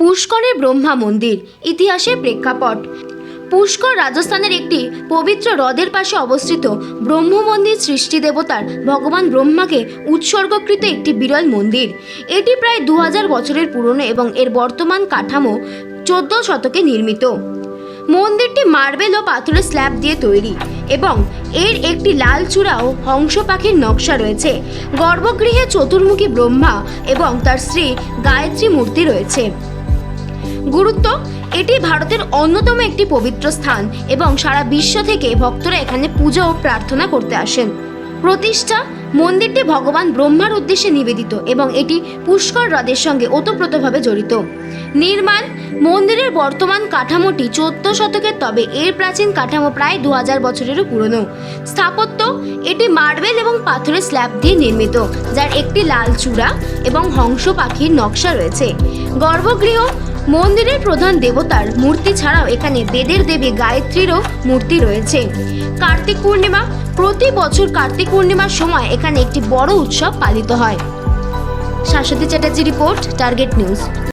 পুষ্করের ব্রহ্মা মন্দির, ইতিহাসের প্রেক্ষাপট। পুষ্কর রাজস্থানের একটি পবিত্র হ্রদের পাশে অবস্থিত ব্রহ্ম মন্দির সৃষ্টি দেবতার ভগবান ব্রহ্মাকে উৎসর্গকৃত একটি বিরল মন্দির। এটি প্রায় দু হাজার বছরের পুরনো এবং এর বর্তমান কাঠামো চোদ্দ শতকে নির্মিত। মন্দিরটি মার্বেল ও পাথরের স্ল্যাব দিয়ে তৈরি এবং এর একটি লাল চূড়া ও হংস পাখির নকশা রয়েছে। গর্ভগৃহে চতুর্মুখী ব্রহ্মা এবং তার স্ত্রী গায়ত্রী মূর্তি রয়েছে। গুরুত্ব, এটি ভারতের অন্যতম একটি পবিত্র স্থান এবং সারা বিশ্ব থেকে ভক্তরা এখানে পূজা ও প্রার্থনা করতে আসেন। প্রতিষ্ঠা মন্দিরটি ভগবান ব্রহ্মার উদ্দেশ্যে নিবেদিত এবং এটি পুষ্কর হ্রদের সঙ্গে ওতপ্রোতভাবে জড়িত। নির্মাণ মন্দিরের বর্তমান কাঠামোটি চোদ্দ শতকের, তবে এর প্রাচীন কাঠামো প্রায় দু হাজার বছরেরও পুরনো। স্থাপত্য, এটি মার্বেল এবং পাথরের স্ল্যাব দিয়ে নির্মিত, যার একটি লাল চূড়া এবং হংস পাখির নকশা রয়েছে। গর্ভগৃহ মন্দিরের প্রধান দেবতার মূর্তি ছাড়াও এখানে বেদের দেবী গায়ত্রীরও মূর্তি রয়েছে। কার্তিক পূর্ণিমা, প্রতি বছর কার্তিক পূর্ণিমার সময় এখানে একটি বড় উৎসব পালিত হয়। Shashwati Chatterjee report, Target News.